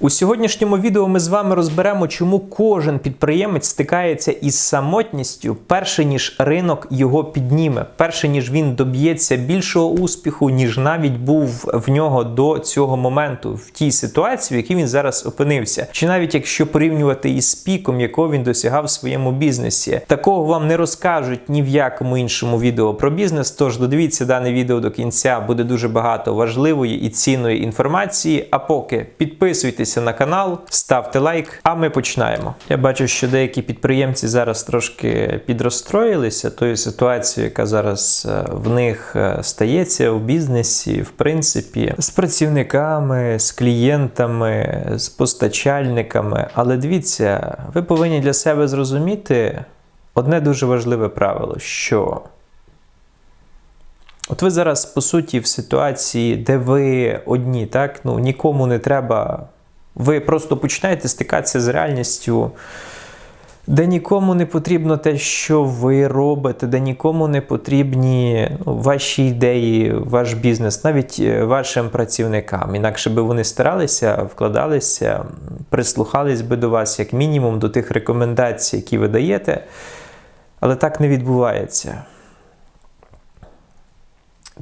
У сьогоднішньому відео ми з вами розберемо, чому кожен підприємець стикається із самотністю, перше ніж ринок його підніме, перше ніж він доб'ється більшого успіху, ніж навіть був в нього до цього моменту, в тій ситуації, в якій він зараз опинився, чи навіть якщо порівнювати із піком, якого він досягав в своєму бізнесі, такого вам не розкажуть ні в якому іншому відео про бізнес. Тож додивіться дане відео до кінця, буде дуже багато важливої і цінної інформації. А поки підписуйтесь на канал, ставте лайк, а ми починаємо. Я бачу, що деякі підприємці зараз трошки підрозстроїлися тою ситуацією, яка зараз е, в них е, стається в бізнесі, в принципі, з працівниками, з клієнтами, з постачальниками. Але дивіться, ви повинні для себе зрозуміти одне дуже важливе правило, що От ви зараз, по суті, в ситуації, де ви одні, так? Ну, нікому не треба. Ви просто починаєте стикатися з реальністю, де нікому не потрібно те, що ви робите, де нікому не потрібні ну, ваші ідеї, ваш бізнес, навіть е, вашим працівникам. Інакше би вони старалися, вкладалися, прислухались би до вас, як мінімум, до тих рекомендацій, які ви даєте. Але так не відбувається.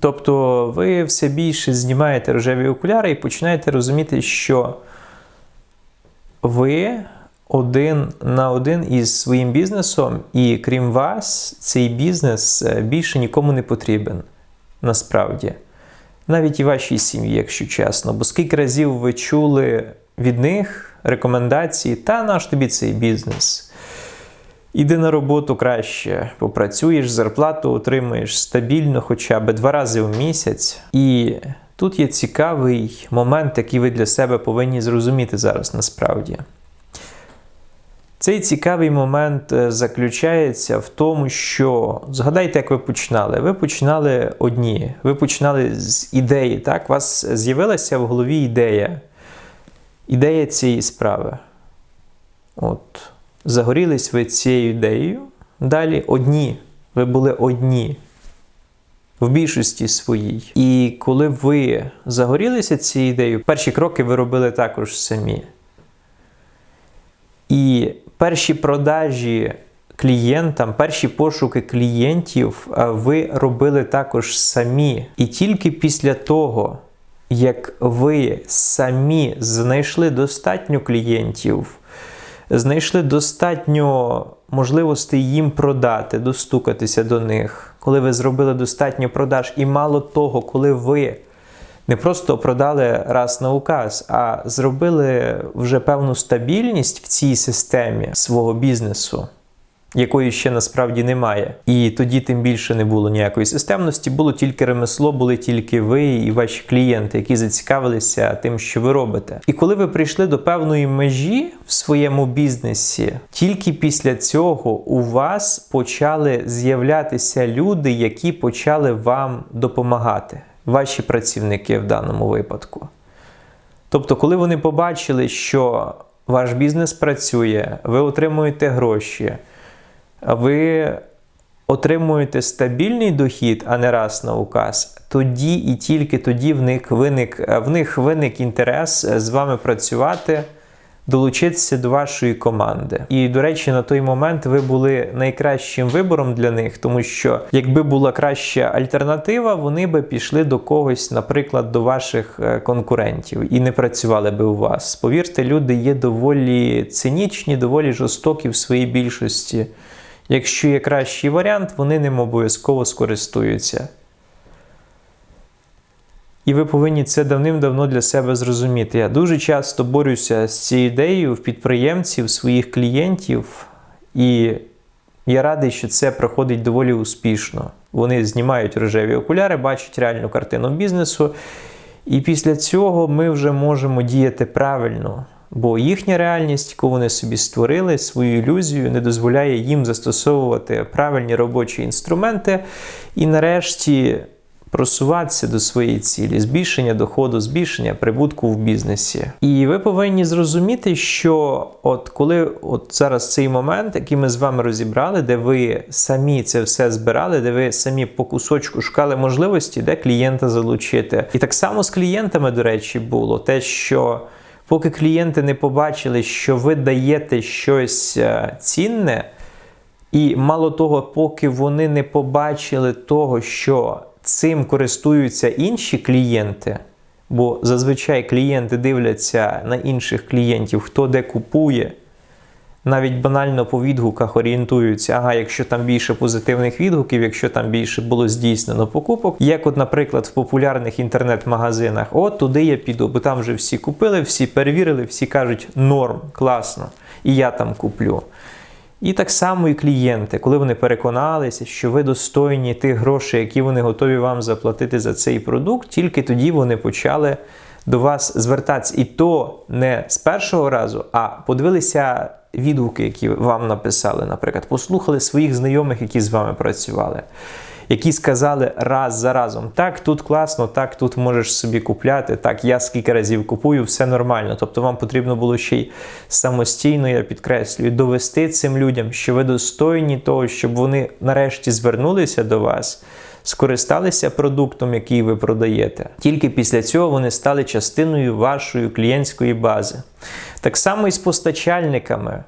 Тобто ви все більше знімаєте рожеві окуляри і починаєте розуміти, що ви один на один із своїм бізнесом, і крім вас, цей бізнес е, більше нікому не потрібен. Насправді. Навіть і вашій сім'ї, якщо чесно. Бо скільки разів ви чули від них рекомендації, та наш тобі цей бізнес. Іди на роботу краще, попрацюєш, зарплату отримуєш стабільно хоча б два рази в місяць. І тут є цікавий момент, який ви для себе повинні зрозуміти зараз насправді. Цей цікавий момент е, заключається в тому, що згадайте, як ви починали. Ви починали одні, ви починали з ідеї. так? У вас з'явилася в голові ідея. Ідея цієї справи. От. Загорілись ви цією ідеєю. Далі одні. Ви були одні. В більшості своїй. І коли ви загорілися цією ідеєю, перші кроки ви робили також самі. І перші продажі клієнтам, перші пошуки клієнтів ви робили також самі. І тільки після того, як ви самі знайшли достатньо клієнтів, знайшли достатньо можливостей їм продати, достукатися до них, коли ви зробили достатньо продаж, і мало того, коли ви не просто продали раз на указ, а зробили вже певну стабільність в цій системі свого бізнесу. Якої ще насправді немає. І тоді тим більше не було ніякої системності, було тільки ремесло, були тільки ви і ваші клієнти, які зацікавилися тим, що ви робите. І коли ви прийшли до певної межі в своєму бізнесі, тільки після цього у вас почали з'являтися люди, які почали вам допомагати, ваші працівники в даному випадку. Тобто, коли вони побачили, що ваш бізнес працює, ви отримуєте гроші ви отримуєте стабільний дохід, а не раз на указ, тоді і тільки тоді в них виник, в них виник інтерес з вами працювати. Долучитися до вашої команди. І, до речі, на той момент ви були найкращим вибором для них, тому що якби була краща альтернатива, вони би пішли до когось, наприклад, до ваших е, конкурентів і не працювали би у вас. Повірте, люди є доволі цинічні, доволі жорстокі в своїй більшості. Якщо є кращий варіант, вони ним обов'язково скористуються. І ви повинні це давним-давно для себе зрозуміти. Я дуже часто борюся з цією ідеєю в підприємців, своїх клієнтів, і я радий, що це проходить доволі успішно. Вони знімають рожеві окуляри, бачать реальну картину бізнесу. І після цього ми вже можемо діяти правильно. Бо їхня реальність, яку вони собі створили, свою ілюзію, не дозволяє їм застосовувати правильні робочі інструменти і, нарешті, просуватися до своєї цілі, збільшення доходу, збільшення прибутку в бізнесі. І ви повинні зрозуміти, що от коли от зараз цей момент, який ми з вами розібрали, де ви самі це все збирали, де ви самі по кусочку шукали можливості, де клієнта залучити. І так само з клієнтами, до речі, було те, що Поки клієнти не побачили, що ви даєте щось е, цінне, і мало того, поки вони не побачили того, що цим користуються інші клієнти, бо зазвичай клієнти дивляться на інших клієнтів, хто де купує. Навіть банально по відгуках орієнтуються, ага, якщо там більше позитивних відгуків, якщо там більше було здійснено покупок, як, от, наприклад, в популярних інтернет-магазинах, от туди я піду, бо там вже всі купили, всі перевірили, всі кажуть, норм, класно, і я там куплю. І так само і клієнти, коли вони переконалися, що ви достойні тих грошей, які вони готові вам заплатити за цей продукт, тільки тоді вони почали до вас звертатися. І то не з першого разу, а подивилися відгуки, які вам написали, наприклад, послухали своїх знайомих, які з вами працювали. Які сказали раз за разом, так, тут класно, так, тут можеш собі купляти, так, я скільки разів купую, все нормально. Тобто вам потрібно було ще й самостійно, я підкреслюю, довести цим людям, що ви достойні того, щоб вони нарешті звернулися до вас, скористалися продуктом, який ви продаєте. Тільки після цього вони стали частиною вашої клієнтської бази. Так само і з постачальниками.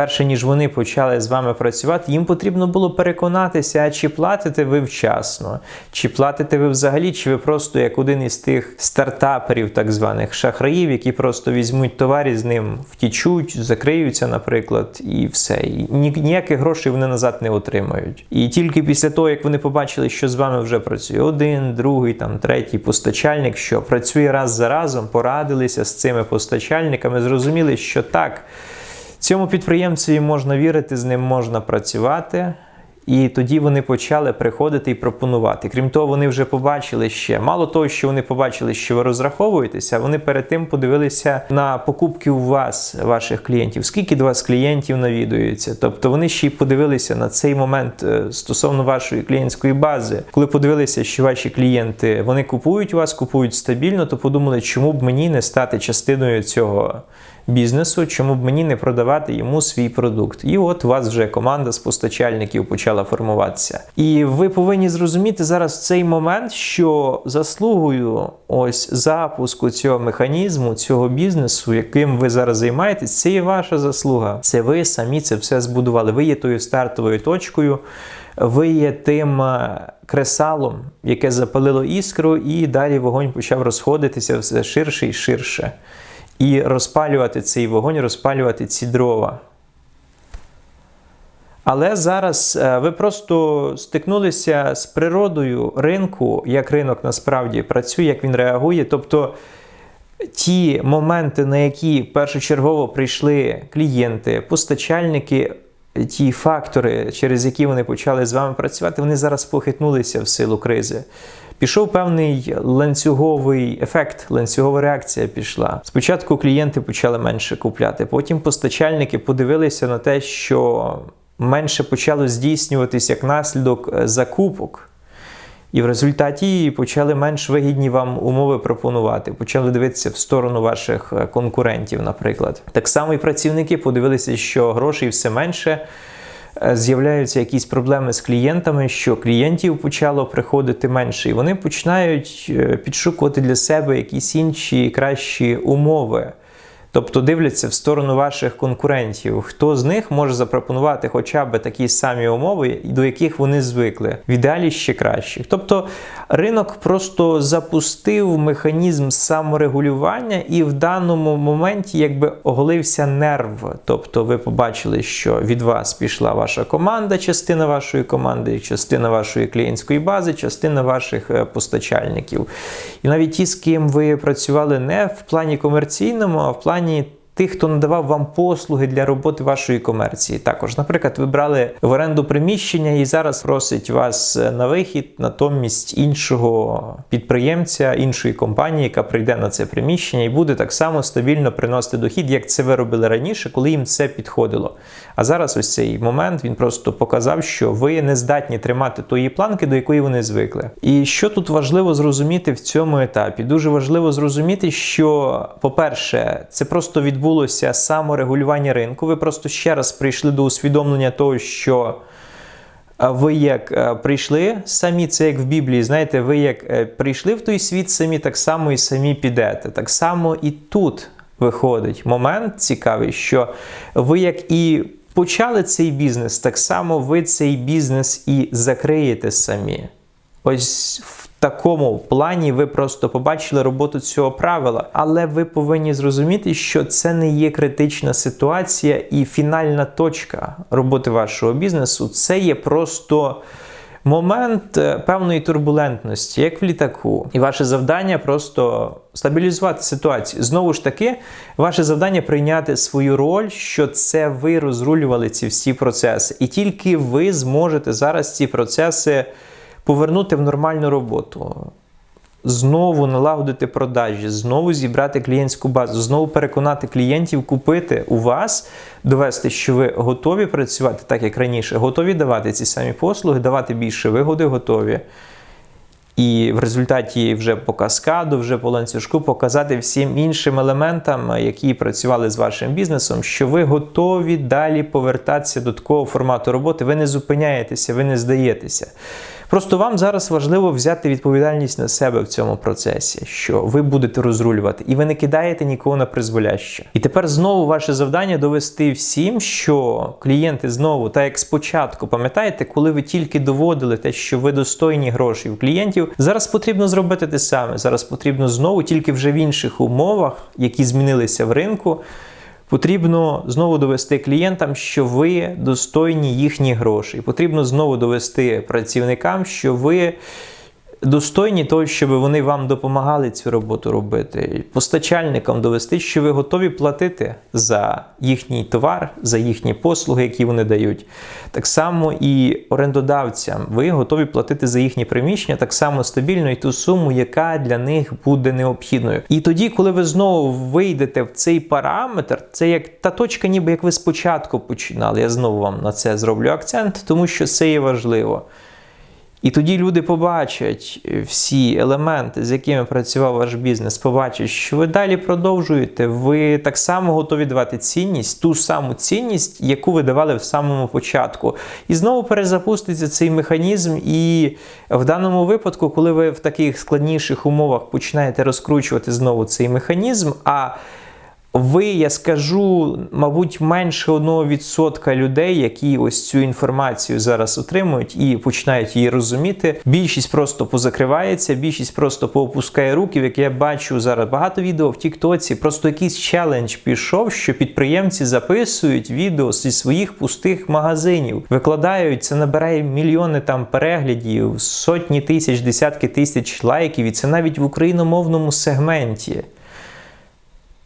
Перше, ніж вони почали з вами працювати, їм потрібно було переконатися, чи платите ви вчасно, чи платите ви взагалі, чи ви просто як один із тих стартаперів, так званих шахраїв, які просто візьмуть товар і з ним втічуть, закриються, наприклад, і все. І ніяких грошей вони назад не отримають. І тільки після того, як вони побачили, що з вами вже працює один, другий, там третій постачальник, що працює раз за разом, порадилися з цими постачальниками, зрозуміли, що так. Цьому підприємцеві можна вірити, з ним можна працювати. І тоді вони почали приходити і пропонувати. Крім того, вони вже побачили ще. Мало того, що вони побачили, що ви розраховуєтеся, вони перед тим подивилися на покупки у вас, ваших клієнтів, скільки до вас клієнтів навідується. Тобто вони ще й подивилися на цей момент е, стосовно вашої клієнтської бази. Коли подивилися, що ваші клієнти вони купують у вас, купують стабільно, то подумали, чому б мені не стати частиною цього бізнесу, чому б мені не продавати йому свій продукт. І от у вас вже команда з постачальників почала формуватися. І ви повинні зрозуміти зараз цей момент, що заслугою ось запуску цього механізму, цього бізнесу, яким ви зараз займаєтесь, це є ваша заслуга. Це ви самі це все збудували. Ви є тою стартовою точкою. Ви є тим кресалом, яке запалило іскру, і далі вогонь почав розходитися все ширше і ширше і розпалювати цей вогонь, розпалювати ці дрова. Але зараз е, ви просто стикнулися з природою ринку, як ринок насправді працює, як він реагує. Тобто ті моменти, на які першочергово прийшли клієнти, постачальники, ті фактори, через які вони почали з вами працювати, вони зараз похитнулися в силу кризи. Пішов певний ланцюговий ефект, ланцюгова реакція пішла. Спочатку клієнти почали менше купляти, потім постачальники подивилися на те, що менше почало здійснюватись як наслідок е, закупок. І в результаті почали менш вигідні вам умови пропонувати, почали дивитися в сторону ваших е, конкурентів, наприклад. Так само і працівники подивилися, що грошей все менше. Е, з'являються якісь проблеми з клієнтами, що клієнтів почало приходити менше, і вони починають е, підшукувати для себе якісь інші кращі умови. Тобто дивляться в сторону ваших конкурентів, хто з них може запропонувати хоча б такі самі умови, до яких вони звикли, в ідеалі ще кращих. Тобто ринок просто запустив механізм саморегулювання, і в даному моменті якби оголився нерв. Тобто, ви побачили, що від вас пішла ваша команда, частина вашої команди, частина вашої клієнтської бази, частина ваших е, постачальників. І навіть ті, з ким ви працювали не в плані комерційному, а в плані плані тих, хто надавав вам послуги для роботи вашої комерції. Також, наприклад, ви брали в оренду приміщення і зараз просить вас на вихід натомість іншого підприємця, іншої компанії, яка прийде на це приміщення і буде так само стабільно приносити дохід, як це ви робили раніше, коли їм це підходило. А зараз ось цей момент він просто показав, що ви не здатні тримати тої планки, до якої вони звикли. І що тут важливо зрозуміти в цьому етапі? Дуже важливо зрозуміти, що, по-перше, це просто відбувається відбулося саморегулювання ринку. Ви просто ще раз прийшли до усвідомлення того, що ви як прийшли самі, це як в Біблії, знаєте, ви як прийшли в той світ самі, так само і самі підете. Так само і тут виходить момент цікавий, що ви як і почали цей бізнес, так само ви цей бізнес і закриєте самі. Ось в такому плані ви просто побачили роботу цього правила, але ви повинні зрозуміти, що це не є критична ситуація і фінальна точка роботи вашого бізнесу. Це є просто. Момент е, певної турбулентності, як в літаку, і ваше завдання просто стабілізувати ситуацію. Знову ж таки, ваше завдання прийняти свою роль, що це ви розрулювали ці всі процеси, і тільки ви зможете зараз ці процеси повернути в нормальну роботу. Знову налагодити продажі, знову зібрати клієнтську базу, знову переконати клієнтів купити у вас, довести, що ви готові працювати так, як раніше, готові давати ці самі послуги, давати більше вигоди готові. І в результаті вже по каскаду, вже по ланцюжку показати всім іншим елементам, які працювали з вашим бізнесом, що ви готові далі повертатися до такого формату роботи. Ви не зупиняєтеся, ви не здаєтеся. Просто вам зараз важливо взяти відповідальність на себе в цьому процесі, що ви будете розрулювати, і ви не кидаєте нікого на призволяще. І тепер знову ваше завдання довести всім, що клієнти знову, так як спочатку, пам'ятаєте, коли ви тільки доводили те, що ви достойні грошей у клієнтів, зараз потрібно зробити те саме. Зараз потрібно знову, тільки вже в інших умовах, які змінилися в ринку. Потрібно знову довести клієнтам, що ви достойні їхніх грошей. Потрібно знову довести працівникам, що ви достойні того, щоб вони вам допомагали цю роботу робити. Постачальникам довести, що ви готові платити за їхній товар, за їхні послуги, які вони дають. Так само і орендодавцям ви готові платити за їхні приміщення так само стабільно і ту суму, яка для них буде необхідною. І тоді, коли ви знову вийдете в цей параметр, це як та точка, ніби як ви спочатку починали. Я знову вам на це зроблю акцент, тому що це є важливо. І тоді люди побачать всі елементи, з якими працював ваш бізнес, побачать, що ви далі продовжуєте, ви так само готові давати цінність, ту саму цінність, яку ви давали в самому початку. І знову перезапуститься цей механізм. І в даному випадку, коли ви в таких складніших умовах починаєте розкручувати знову цей механізм, а ви, я скажу, мабуть, менше 1% людей, які ось цю інформацію зараз отримують і починають її розуміти. Більшість просто позакривається, більшість просто поопускає руки. Як я бачу зараз багато відео в Тіктоці, просто якийсь челендж пішов, що підприємці записують відео зі своїх пустих магазинів, викладають це, набирає мільйони там переглядів, сотні тисяч, десятки тисяч лайків, і це навіть в україномовному сегменті.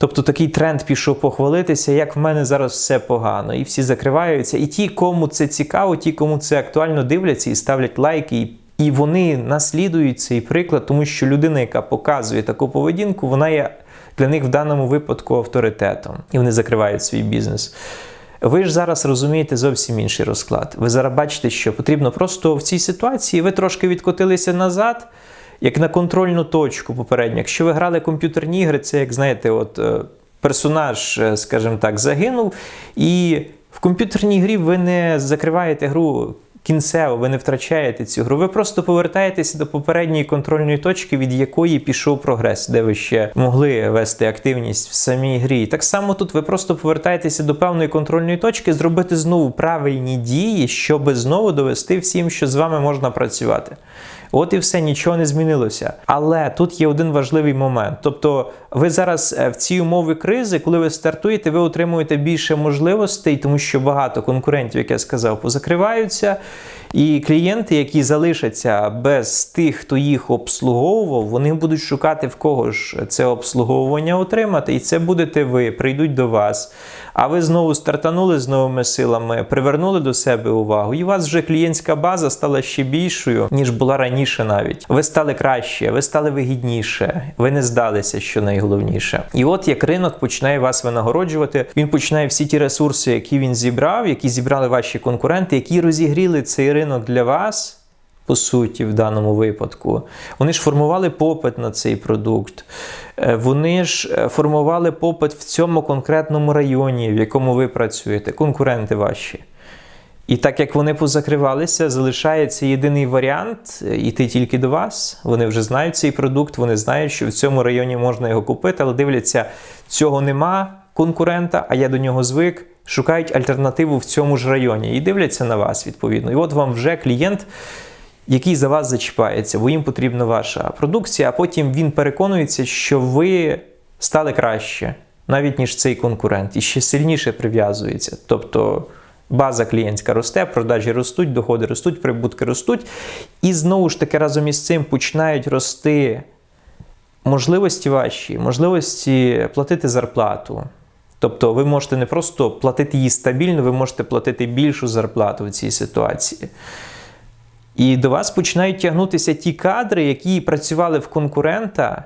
Тобто такий тренд пішов похвалитися, як в мене зараз все погано, і всі закриваються. І ті, кому це цікаво, ті, кому це актуально дивляться і ставлять лайки, і, і вони наслідують цей приклад, тому що людина, яка показує таку поведінку, вона є для них в даному випадку авторитетом, і вони закривають свій бізнес. Ви ж зараз розумієте зовсім інший розклад. Ви зараз бачите, що потрібно просто в цій ситуації ви трошки відкотилися назад як на контрольну точку попередньо. Якщо ви грали комп'ютерні ігри, це як знаєте, от е, персонаж, е, скажімо так, загинув, і в комп'ютерній грі ви не закриваєте гру. Кінцево ви не втрачаєте цю гру. Ви просто повертаєтеся до попередньої контрольної точки, від якої пішов прогрес, де ви ще могли вести активність в самій грі. Так само тут ви просто повертаєтеся до певної контрольної точки, зробити знову правильні дії, щоб знову довести всім, що з вами можна працювати. От і все, нічого не змінилося. Але тут є один важливий момент. Тобто, ви зараз е, в цій умови кризи, коли ви стартуєте, ви отримуєте більше можливостей, тому що багато конкурентів, як я сказав, позакриваються. І клієнти, які залишаться без тих, хто їх обслуговував, вони будуть шукати в кого ж це обслуговування отримати. І це будете ви, прийдуть до вас. А ви знову стартанули з новими силами, привернули до себе увагу, і у вас вже клієнтська база стала ще більшою, ніж була раніше навіть. Ви стали краще, ви стали вигідніше, ви не здалися, що найголовніше. І от як ринок починає вас винагороджувати, він починає всі ті ресурси, які він зібрав, які зібрали ваші конкуренти, які розігріли цей ринок для вас по суті, в даному випадку. Вони ж формували попит на цей продукт. Е, вони ж е, формували попит в цьому конкретному районі, в якому ви працюєте, конкуренти ваші. І так як вони позакривалися, залишається єдиний варіант іти тільки до вас. Вони вже знають цей продукт, вони знають, що в цьому районі можна його купити, але дивляться, цього нема конкурента, а я до нього звик. Шукають альтернативу в цьому ж районі і дивляться на вас відповідно. І от вам вже клієнт, який за вас зачіпається, бо їм потрібна ваша продукція, а потім він переконується, що ви стали краще, навіть ніж цей конкурент, і ще сильніше прив'язується. Тобто. База клієнтська росте, продажі ростуть, доходи ростуть, прибутки ростуть. І знову ж таки разом із цим починають рости можливості ваші, можливості платити зарплату. Тобто ви можете не просто платити її стабільно, ви можете платити більшу зарплату в цій ситуації. І до вас починають тягнутися ті кадри, які працювали в конкурента,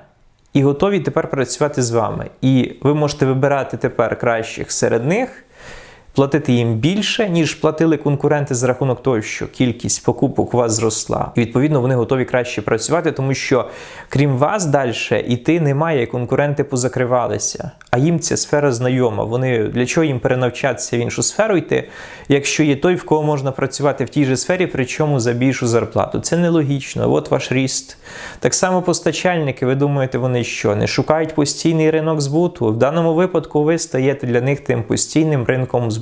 і готові тепер працювати з вами. І ви можете вибирати тепер кращих серед них платити їм більше, ніж платили конкуренти за рахунок того, що кількість покупок у вас зросла. І відповідно вони готові краще працювати, тому що крім вас далі іти немає, конкуренти позакривалися. А їм ця сфера знайома. Вони для чого їм перенавчатися в іншу сферу йти, якщо є той, в кого можна працювати в тій же сфері, причому за більшу зарплату. Це нелогічно. От ваш ріст. Так само постачальники, ви думаєте, вони що? Не шукають постійний ринок збуту. В даному випадку ви стаєте для них тим постійним ринком збуту.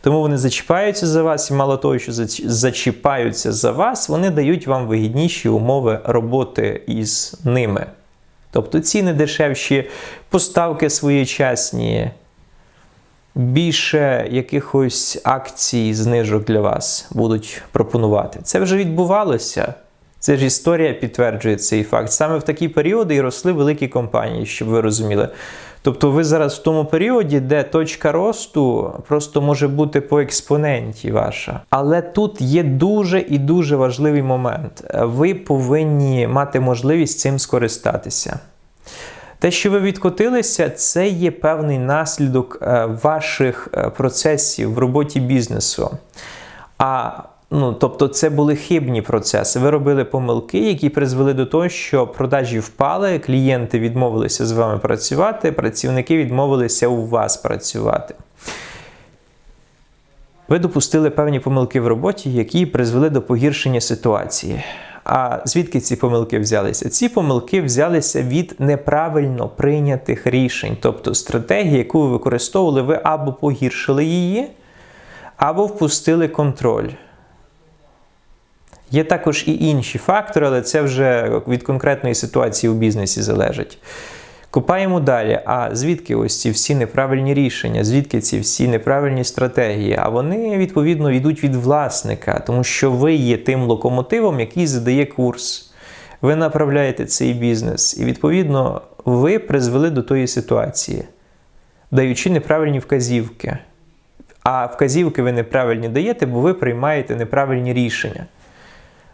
Тому вони зачіпаються за вас, і мало того, що зачіпаються за вас, вони дають вам вигідніші умови роботи із ними. Тобто ціни дешевші, поставки своєчасні, більше якихось акцій, знижок для вас будуть пропонувати. Це вже відбувалося. Це ж історія підтверджує цей факт. Саме в такі періоди і росли великі компанії, щоб ви розуміли. Тобто ви зараз в тому періоді, де точка росту просто може бути по експоненті ваша. Але тут є дуже і дуже важливий момент. Ви повинні мати можливість цим скористатися. Те, що ви відкотилися, це є певний наслідок е, ваших е, процесів в роботі бізнесу. А Ну, тобто, це були хибні процеси. Ви робили помилки, які призвели до того, що продажі впали, клієнти відмовилися з вами працювати, працівники відмовилися у вас працювати. Ви допустили певні помилки в роботі, які призвели до погіршення ситуації. А звідки ці помилки взялися? Ці помилки взялися від неправильно прийнятих рішень, тобто стратегії, яку ви використовували, ви або погіршили її, або впустили контроль. Є також і інші фактори, але це вже від конкретної ситуації у бізнесі залежить. Купаємо далі. А звідки ось ці всі неправильні рішення, звідки ці всі неправильні стратегії? А вони, відповідно, йдуть від власника, тому що ви є тим локомотивом, який задає курс. Ви направляєте цей бізнес. І, відповідно, ви призвели до тої ситуації, даючи неправильні вказівки. А вказівки ви неправильні даєте, бо ви приймаєте неправильні рішення.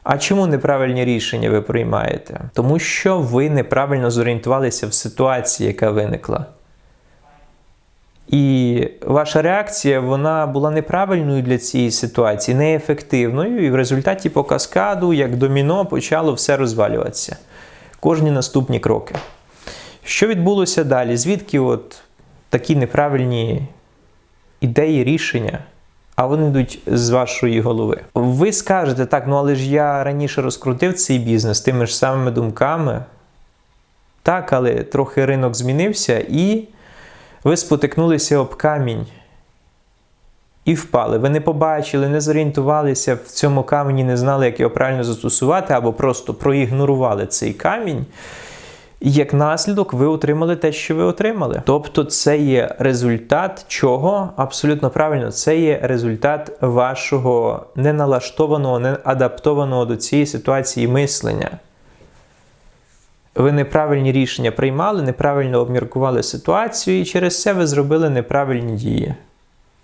А чому неправильні рішення ви приймаєте? Тому що ви неправильно зорієнтувалися в ситуації, яка виникла. І ваша реакція вона була неправильною для цієї ситуації, неефективною, і в результаті по каскаду, як доміно, почало все розвалюватися. Кожні наступні кроки. Що відбулося далі? Звідки от такі неправильні ідеї, рішення? А вони йдуть з вашої голови. Ви скажете, так, ну але ж я раніше розкрутив цей бізнес тими ж самими думками. Так, але трохи ринок змінився, і ви спотикнулися об камінь. І впали. Ви не побачили, не зорієнтувалися в цьому камені, не знали, як його правильно застосувати, або просто проігнорували цей камінь. Як наслідок, ви отримали те, що ви отримали. Тобто, це є результат чого? Абсолютно правильно, це є результат вашого неналаштованого, не адаптованого до цієї ситуації мислення. Ви неправильні рішення приймали, неправильно обміркували ситуацію, і через це ви зробили неправильні дії.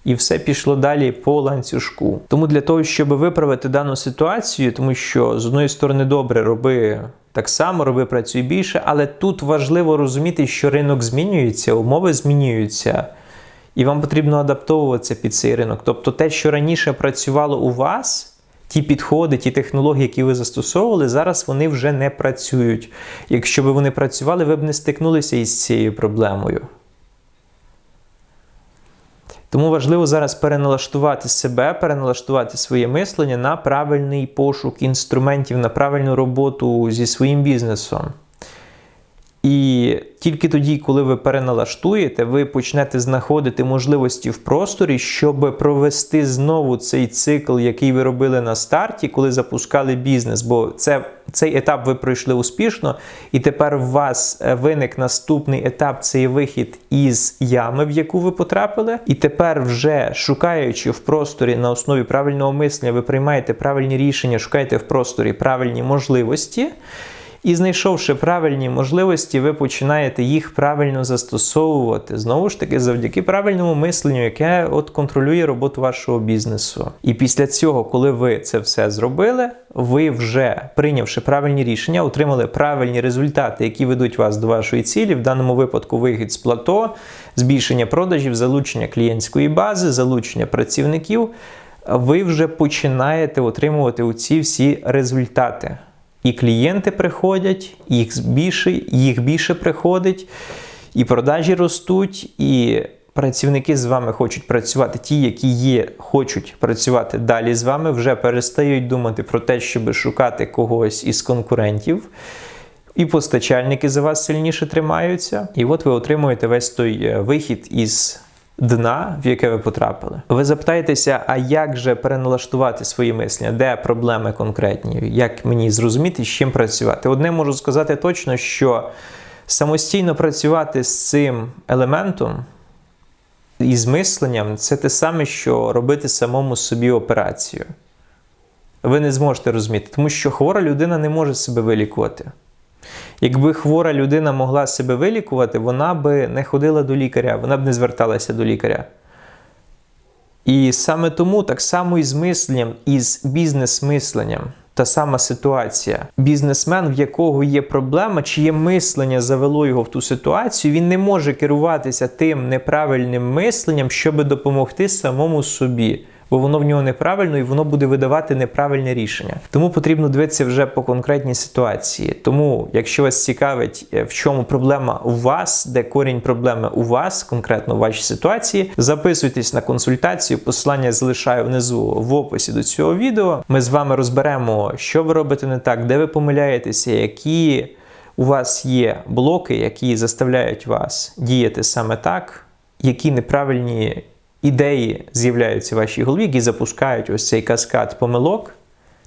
І все пішло далі по ланцюжку. Тому для того, щоб виправити дану ситуацію, тому що з одної сторони добре роби так само роби працюй більше, але тут важливо розуміти, що ринок змінюється, умови змінюються, і вам потрібно адаптовуватися під цей ринок. Тобто те, що раніше працювало у вас. Ті підходи, ті технології, які ви застосовували, зараз вони вже не працюють. Якщо б вони працювали, ви б не стикнулися із цією проблемою. Тому важливо зараз переналаштувати себе, переналаштувати своє мислення на правильний пошук інструментів, на правильну роботу зі своїм бізнесом. І тільки тоді, коли ви переналаштуєте, ви почнете знаходити можливості в просторі, щоб провести знову цей цикл, який ви робили на старті, коли запускали бізнес. Бо це, цей етап ви пройшли успішно, і тепер у вас е, виник наступний етап це є вихід із ями, в яку ви потрапили. І тепер, вже шукаючи в просторі на основі правильного мислення, ви приймаєте правильні рішення, шукаєте в просторі правильні можливості. І знайшовши правильні можливості, ви починаєте їх правильно застосовувати. Знову ж таки, завдяки правильному мисленню, яке от контролює роботу вашого бізнесу. І після цього, коли ви це все зробили, ви вже прийнявши правильні рішення, отримали правильні результати, які ведуть вас до вашої цілі, в даному випадку вихід з плато, збільшення продажів, залучення клієнтської бази, залучення працівників. Ви вже починаєте отримувати оці всі результати. І клієнти приходять, їх більше, їх більше приходить, і продажі ростуть, і працівники з вами хочуть працювати. Ті, які є, хочуть працювати далі з вами, вже перестають думати про те, щоб шукати когось із конкурентів. І постачальники за вас сильніше тримаються. І от ви отримуєте весь той е, вихід із дна, в яке ви потрапили. Ви запитаєтеся, а як же переналаштувати свої мислення? Де проблеми конкретні? Як мені зрозуміти, з чим працювати? Одне можу сказати точно, що самостійно працювати з цим елементом. Із мисленням це те саме, що робити самому собі операцію. Ви не зможете розуміти, тому що хвора людина не може себе вилікувати. Якби хвора людина могла себе вилікувати, вона би не ходила до лікаря, вона б не зверталася до лікаря. І саме тому, так само і з мисленням, і з бізнес-мисленням, та сама ситуація. Бізнесмен, в якого є проблема, чиє мислення завело його в ту ситуацію, він не може керуватися тим неправильним мисленням, щоб допомогти самому собі бо воно в нього неправильно і воно буде видавати неправильне рішення. Тому потрібно дивитися вже по конкретній ситуації. Тому, якщо вас цікавить, е, в чому проблема у вас, де корінь проблеми у вас, конкретно в вашій ситуації, записуйтесь на консультацію. Посилання залишаю внизу в описі до цього відео. Ми з вами розберемо, що ви робите не так, де ви помиляєтеся, які. У вас є блоки, які заставляють вас діяти саме так, які неправильні ідеї з'являються в вашій голові, які запускають ось цей каскад помилок.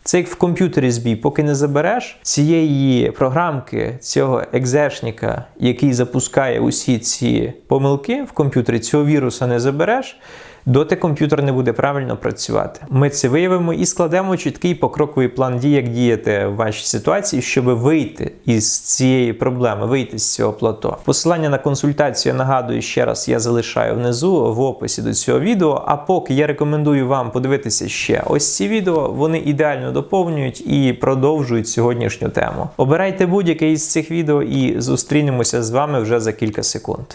Це як в комп'ютері збій, поки не забереш цієї програмки, цього екзешника, який запускає усі ці помилки в комп'ютері, цього віруса не забереш доти комп'ютер не буде правильно працювати. Ми це виявимо і складемо чіткий покроковий план дій, як діяти в вашій ситуації, щоб вийти із цієї проблеми, вийти з цього плато. Посилання на консультацію я нагадую ще раз, я залишаю внизу в описі до цього відео. А поки я рекомендую вам подивитися ще ось ці відео, вони ідеально доповнюють і продовжують сьогоднішню тему. Обирайте будь-яке із цих відео і зустрінемося з вами вже за кілька секунд.